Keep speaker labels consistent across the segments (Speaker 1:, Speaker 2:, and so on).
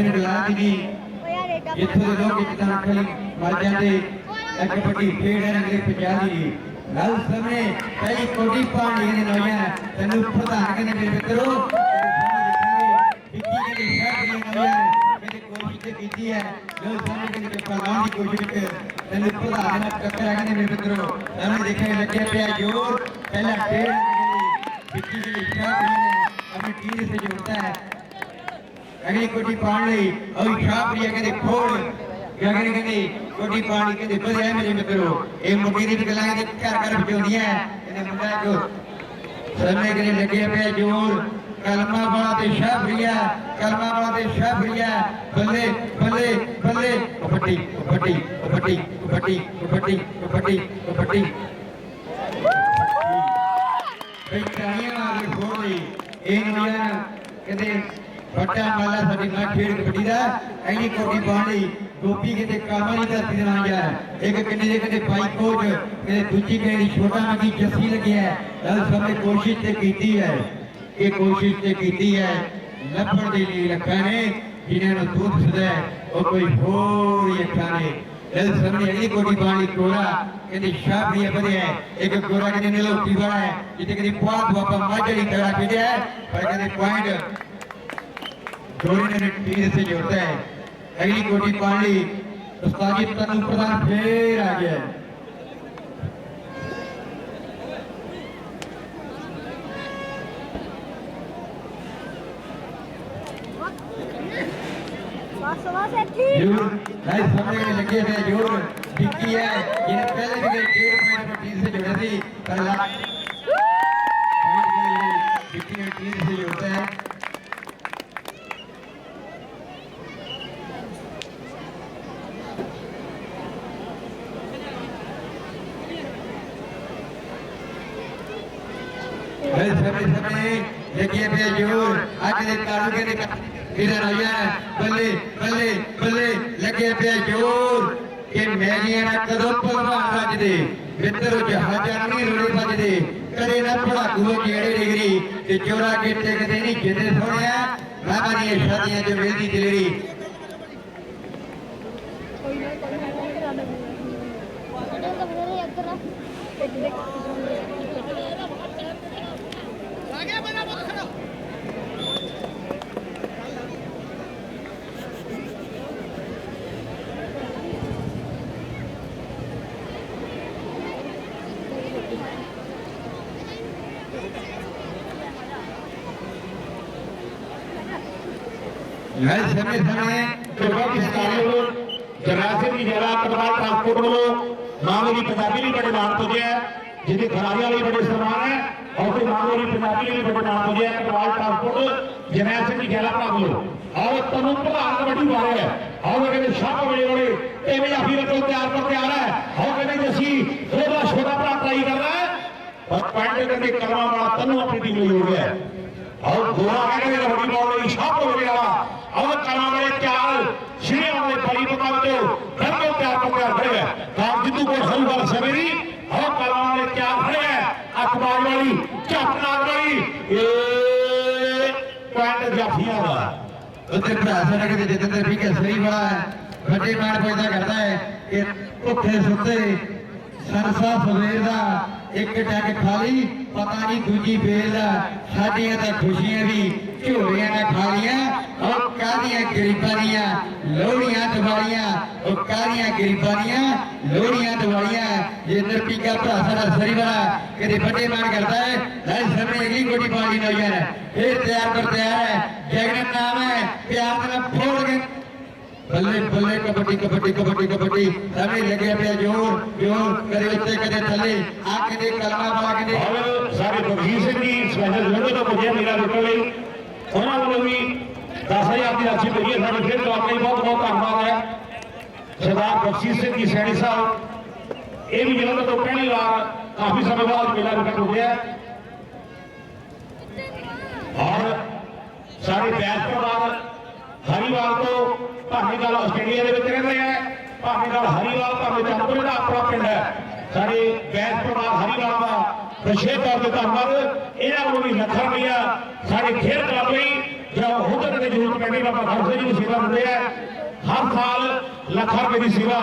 Speaker 1: ਸਾਡੇ ਗੁਲਾਮ ਦੀ ਇੱਥੋਂ ਦੇ ਲੋਕ ਇੱਕ ਤਾਂ ਖਲੀ ਮਰ ਜਾਂਦੇ ਇੱਕ ਵੱਡੀ ਖੇਡ ਹੈ ਅੰਗਰੇਜ਼ ਪੰਜਾਬ ਦੀ ਨਾਲ ਸਮੇਂ ਕਈ ਕੋਟੀ ਪਾਣੀ ਦੇ ਨੌਜਵਾਨ ਤੈਨੂੰ ਪ੍ਰਧਾਨ ਕਹਿੰਦੇ ਮੇਰੇ ਮਿੱਤਰੋ ਵਿੱਕੀ ਕਹਿੰਦੇ ਸ਼ਹਿਰ ਦੇ ਨੌਜਵਾਨ ਕਹਿੰਦੇ ਕੋਸ਼ਿਸ਼ ਤੇ ਕੀਤੀ ਹੈ ਜੋ ਸਮੇਂ ਕਹਿੰਦੇ ਪਰਵਾਨ ਦੀ ਕੋਸ਼ਿਸ਼ ਤੇ ਤੈਨੂੰ ਪ੍ਰਧਾਨ ਨਾਲ ਟੱਕਰ ਕਹਿੰਦੇ ਮੇਰੇ ਮਿੱਤਰੋ ਸਾਨੂੰ ਦੇਖੇ ਲੱਗਿਆ ਪਿਆ ਜੋਰ ਪਹਿਲਾ ਖੇਡ ਵਿੱਕੀ ਦੇ ਸ਼ਹਿਰ ਨੇ ਆਪਣੀ ਟੀਮ से जोड़ता है ਅਗਲੀ ਕੋਟੀ ਪਾਣ ਲਈ ਉਹ ਸ਼ਾਹਪ੍ਰਿਆ ਕਹਿੰਦੇ, ਖੋਲ। ਗਗਨ ਕਹਿੰਦੇ ਕੋਟੀ ਪਾਣੀ ਕਹਿੰਦੇ, ਵਧਿਆ ਮੇਰੇ ਮਿੱਤਰੋ ਇਹ ਮੁੱਢੀ ਦੀ ਗੱਲਾਂ ਕਹਿੰਦੇ, ਘਰ ਘਰ ਬਚਾਉਂਦੀਆਂ ਇਹਨੇ ਮੁੰਡਾ ਜੋ ਸਮੇਂ ਕਹਿੰਦੇ, ਲੱਗਿਆ ਪਿਆ ਜੋਰ। ਕਲਮਾ ਵਾਲਾ ਤੇ ਸ਼ਾਹਪ੍ਰਿਆ ਕਲਮਾ ਵਾਲਾ ਤੇ ਸ਼ਾਹਪ੍ਰਿਆ ਬੱਲੇ ਬੱਲੇ ਬੱਲੇ। ਕਬੱਡੀ ਕਬੱਡੀ ਕਬੱਡੀ ਕਬੱਡੀ ਕਬੱਡੀ ਕਬੱਡੀ ਕਬੱਡੀ ਕਈ ਤਾਲੀਆਂ ਨਾਲ ਖੋਲ ਲਈ। ਇਹ ਨੌਜਵਾਨ ਕਹਿੰਦੇ ਫੱਟਾ ਮਾਲਾ ਸਾਡੀ ਮਾਂ ਖੇਡ ਕਬੱਡੀ ਦਾ ਐਨੀ ਕੋਟੀ ਪਾਉਣ ਲਈ ਗੋਪੀ ਕਹਿੰਦੇ ਕਾਮਾਂ ਦੀ ਧਰਤੀ ਦੇ ਨਾਲ ਯਾਰ ਇੱਕ ਕਿੰਨੇ ਦੇ ਕਹਿੰਦੇ ਬਾਈ ਕੋਚ ਕਹਿੰਦੇ ਦੂਜੀ ਕਹਿੰਦੀ ਛੋਟਾ ਮਗੀ ਜੱਸੀ ਲੱਗਿਆ ਨਾਲ ਸਭਨੇ ਕੋਸ਼ਿਸ਼ ਤੇ ਕੀਤੀ ਹੈ ਇਹ ਕੋਸ਼ਿਸ਼ ਤੇ ਕੀਤੀ ਹੈ। ਲੱਭਣ ਦੇ ਲਈ ਰੱਖਾਂ ਨੇ ਜਿਨ੍ਹਾਂ ਨੂੰ ਦੁੱਧ ਸਦਾ ਉਹ ਕੋਈ ਹੋਰ ਹੀ ਅੱਖਾਂ ਨੇ। ਜਦ ਸਾਹਮਣੇ ਅਗਲੀ ਕੋਟੀ ਪਾਣੀ ਕੋਰਾ ਕਹਿੰਦੇ ਸ਼ਾਬਰੀ ਵਧਿਆ ਇੱਕ ਗੋਰਾ ਕਹਿੰਦੇ ਨਲੋਟੀ ਵਾਲਾ ਹੈ ਜਿੱਤੇ ਕਹਿੰਦੇ ਪੁਆਧ ਵਾਪਾ ਮਾਝੜੀ ਤੜਾ ਖੇਡਿਆ ਹੈ, ਪਰ ਕਹਿੰਦੇ ਪੁਆਇੰਟ जोड़ी ने तीर से जोड़ता है। अगली कोटी पानी उस्ताद जी तनु प्रधान फिर आ गया। है लगे थे ज़ोर टिक्की है जिन्हें पहले भी गए डेढ़ पॉइंट पर तीर से जोड़ा थी। पर टिक्की तीर से जोड़ता है। समय समय लगे पे जोर आगे कालू के तेरा नौया बल्ले बल्ले बल्ले लगे पे जोर ਕਿ ਮੈਗੀਆਂ ਨਾ ਕਦੋਂ ਭਲਵਾਨ ਵੱਜਦੇ ਮਿੱਤਰ ਜਹਾਜ਼ਾਂ ਨਹੀਂ ਰੋੜੇ ਵੱਜਦੇ ਕਰੇ ਨਾ ਪੜਾਕੂ ਜਿਹੜੇ ਡਿਗਰੀ ਤੇ ਚੋਰਾ ਕਿੱਥੇ ਕਿਤੇ ਨਹੀਂ ਜਿੰਦੇ ਸੋਹਣਿਆ ਬਾਬਾ ਦੀਆਂ ਸ਼ਾਦੀਆਂ 'ਚ ਮਿਲਦੀ ਦਿਲੜੀ ਹਰ
Speaker 2: हर समय समय प्रभाव खिस्तारियों जरासे की जरा प्रभाव ट्रांसपोर्ट में मामूली पदाबी भी बड़े मार्ग हो। गया ਜਿਹਦੇ ਖਿਡਾਰੀਆਂ ਲਈ ਬੜੇ ਸਨਮਾਨ ਹੈ ਔਰ ਤੇ ਮਾਮਲੇ ਦੀ ਪੰਜਾਬੀ ਲਈ ਬੜੇ ਮਾਣ ਪੁੱਜਿਆ ਹੈ, ਪਟਵਾਰ ਟਰਾਂਸਪੋਰਟ ਜਰਨੈਲ ਸਿੰਘ ਜੀ ਜਰਾ ਔਰ ਤਨੂੰ ਪ੍ਰਧਾਨ ਕਬੱਡੀ ਵਾਲੇ ਹੈ। ਔਰ ਕਹਿੰਦੇ ਸ਼ਾਹ ਬੜੇ ਵਾਲੇ ਇਹ ਆਫੀ ਰਕਮ ਤਿਆਰ ਕਰ ਤਿਆਰ ਹੈ। ਔਰ ਕਹਿੰਦੇ ਅਸੀਂ ਉਹਦਾ ਛੋਟਾ ਭਰਾ ਟਰਾਈ ਕਰਦਾ ਹੈ। ਪਰ ਪੁਆਇੰਟ ਕਹਿੰਦੇ ਕਰਮਾ ਵਾਲਾ ਤਨੂੰ ਆਪਣੀ ਟੀਮ ਲਈ ਹੋ ਗਿਆ ਹੈ। ਔਰ ਗੋਰਾ ਕਹਿੰਦੇ ਨੇ ਵੱਡੀ ਬਾਲ ਲਈ ਛਾਪ ਹੋ ਗਿਆ ਔਰ ਕਰਾਂ ਵਾਲੇ ਤਿਆਰ ਸ਼੍ਰੀ ਵਾਲੇ ਬੜੀ ਬਤਾ ਦਿਓ ਦਰਗੋ ਤਿਆਰ ਤੋਂ ਤਿਆਰ ਖੜੇ ਹੈ ਕਾਮ ਜਿੱਦੂ ਕੋਲ ਹਰੂ ਵਾਲ ਸਵੇਰੀ ਔਰ ਕਰਾਂ ਵਾਲੇ ਅਖਬਾਰ ਵਾਲੀ ਝਾਪਨਾਰ ਵਾਲੀ। ਇਹ ਪੁਆਇੰਟ ਜਾਫੀਆਂ ਦਾ।
Speaker 1: ਉੱਥੇ ਭਰਾ ਸਾਡਾ ਕਿਤੇ ਜਿੱਤਦੇ ਵੀ ਕਿ ਸਹੀ ਵਾਲਾ ਹੈ, ਵੱਡੇ ਮਾਰ ਪੈਦਾ ਕਰਦਾ ਹੈ ਕਿ ਭੁੱਖੇ ਸੁੱਤੇ। ਸਰਸਾ ਸਵੇਰ ਦਾ ਇੱਕ ਟੱਕ ਖਾਲੀ, ਪਤਾ ਨਹੀਂ ਦੂਜੀ ਵੇਲ ਦਾ ਸਾਡੀਆਂ ਤਾਂ ਖੁਸ਼ੀਆਂ ਵੀ ਝੋਲੀਆਂ ਨਾਲ ਖਾਲੀਆਂ ਉਹ ਕਾਹਦੀਆਂ ਗਰੀਬਾਂ ਦੀਆਂ ਉਹ ਕਾਹਦੀਆਂ ਗਰੀਬਾਂ ਦੀਆਂ ਲੋਹੜੀਆਂ ਦਿਵਾਲੀਆਂ ਜੇ ਨਰਪੀਕਾ ਭਰਾ ਸਾਡਾ ਸਰੀ ਵਾਲਾ ਕਿਤੇ ਵੱਡੇ ਮਾਰ ਕਰਦਾ ਹੈ ਲੈ ਸਾਹਮਣੇ ਅਗਲੀ ਕੋਟੀ ਪਾਣੀ ਨੌਜਵਾਨ ਹੈ ਇਹ ਤਿਆਰ ਕਰ ਤਿਆਰ ਹੈ ਜਗਨ ਨਾਮ ਹੈ ਪਿਆਰ ਨਾਲ ਫੋੜ ਕੇ ਬੱਲੇ ਬੱਲੇ ਕਬੱਡੀ ਕਬੱਡੀ ਕਬੱਡੀ ਕਬੱਡੀ ਸਾਹਮਣੇ ਲੱਗਿਆ ਪਿਆ ਜੋਰ ਜੋਰ ਕਦੇ ਉੱਤੇ ਕਦੇ ਥੱਲੇ ਆ ਕਦੇ ਕਲਮਾ ਵਾਲਾ ਕਦੇ
Speaker 2: ਔਰ ਸਾਡੇ ਬਖਸ਼ੀਸ਼ ਸਿੰਘ ਜੀ ਸਪੈਸ਼ਲ ਜਲੰਧਰ ਤੋਂ ਪੁੱਜੇ ਮੇਰਾ ਰੁਕਣ ਲਈ ਉਹਨਾਂ ਵੱਲੋਂ ਵੀ 10000 ਦੀ ਰਾਸ਼ੀ ਮਿਲੀ ਹੈ ਸਾਡੇ ਫਿਰ ਤੋਂ ਆਪਣੀ ਬਹੁਤ ਬਹੁਤ ਧੰਨਵਾਦ ਹੈ ਸਰਦਾਰ ਬਖਸ਼ੀਸ਼ ਸਿੰਘ ਜੀ ਸੈਣੀ ਸਾਹਿਬ, ਇਹ ਵੀ ਜਲੰਧਰ ਤੋਂ ਪਹਿਲੀ ਵਾਰ ਕਾਫੀ ਸਮੇਂ ਬਾਅਦ ਮੇਲਾ ਰੁਕਣ ਪੁੱਜਿਆ ਔਰ ਸਾਡੇ ਬੈਸ ਹਰੀਵਾਲ ਤੋਂ ਭਾਮੀਵਾਲ ਆਸਟ੍ਰੇਲੀਆ ਦੇ ਵਿੱਚ ਰਹਿੰਦੇ ਆ। ਭਾਮੀਵਾਲ ਹਰੀਵਾਲ ਭਾਵੇਂ ਚੰਦਪੁਰੇ ਦਾ ਆਪਣਾ ਪਿੰਡ ਹੈ। ਸਾਡੇ ਬੈਸ ਹਰੀਵਾਲ ਦਾ ਵਿਸ਼ੇਸ਼ ਤੌਰ ਤੇ ਧੰਨਵਾਦ। ਇਹਨਾਂ ਨੂੰ ਵੀ ਲੱਖਾਂ ਰੁਪਈਆ ਸਾਡੇ ਖੇਡ ਕਲੱਬ ਲਈ ਜਾਂ ਹੋਰ ਕਿਤੇ ਜ਼ਰੂਰਤ ਪੈਂਦੀ ਬਾਬਾ ਖੜਸੇ ਜੀ ਨੂੰ ਸੇਵਾ ਦਿੰਦੇ ਆ। ਹਰ ਸਾਲ ਲੱਖਾਂ ਰੁਪਏ ਦੀ ਸੇਵਾ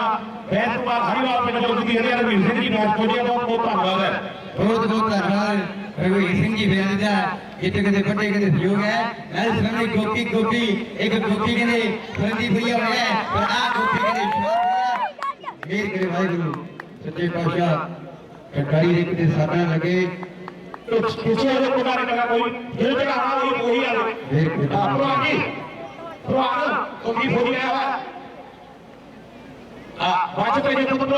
Speaker 2: ਬੈਤਮਾਲ ਹਰੀਵਾਲ ਪਿੰਡ ਤੋਂ ਕੀਤੀ ਜਾਂਦੀ ਹੈ ਰਵੀਰ ਸਿੰਘ ਜੀ ਮੈਚ ਪਹੁੰਚਿਆ ਬਹੁਤ ਧੰਨਵਾਦ ਹੈ।
Speaker 1: ਬਹੁਤ ਬਹੁਤ ਧੰਨਵਾਦ ਰਘੁਵੀਰ ਸਿੰਘ ਜੀ ਬੇਅਦ ਦਾ ਜਿੱਥੇ ਕਿਤੇ ਵੱਡੇ ਕਿਤੇ ਸਹਿਯੋਗ ਹੈ। ਨਾਲ ਸਾਹਮਣੇ ਗੋਪੀ ਗੋਪੀ ਇੱਕ ਗੋਪੀ ਕਹਿੰਦੇ ਫਰੰਦੀ ਫਰੀਆ ਹੋਇਆ ਪਰ ਆ ਗੋਪੀ ਕਹਿੰਦੇ ਮੇਰ ਕਰੇ ਵਾਹਿਗੁਰੂ ਸੱਚੇ ਪਾਤਸ਼ਾਹ ਕਟਾਰੀ ਦੇ ਕਿਤੇ ਸਾਡਾ ਲੱਗੇ।
Speaker 2: ਪਿੱਛੇ ਉਹਦੇ ਕੋਲ ਨਹੀਂ ਕੋਈ ਜਿਹੜੇ ਚੜਾਵਾ ਉਹੀ ਉਹੀ ਆਵੇ
Speaker 1: ਮੇਰ ਕਰੇ
Speaker 2: ਆ ਪ੍ਰਵਾਨ ਜੀ ਪ੍ਰਵਾਨ ਕੋਈ ਫੋਨ ਆਇਆ ਵਾ ਆ ਬਾਅਦ ਵਿੱਚ ਜੇ ਪੁੱਤ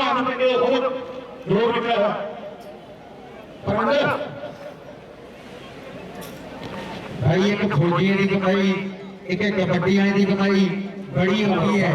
Speaker 2: ਪ੍ਰਵਾਨ
Speaker 1: ਭਾਈ, ਇੱਕ ਫੌਜੀਆਂ ਦੀ ਕਮਾਈ ਇੱਕ ਕਬੱਡੀ ਵਾਲੇ ਦੀ ਕਮਾਈ ਬੜੀ ਹੁੰਦੀ ਹੈ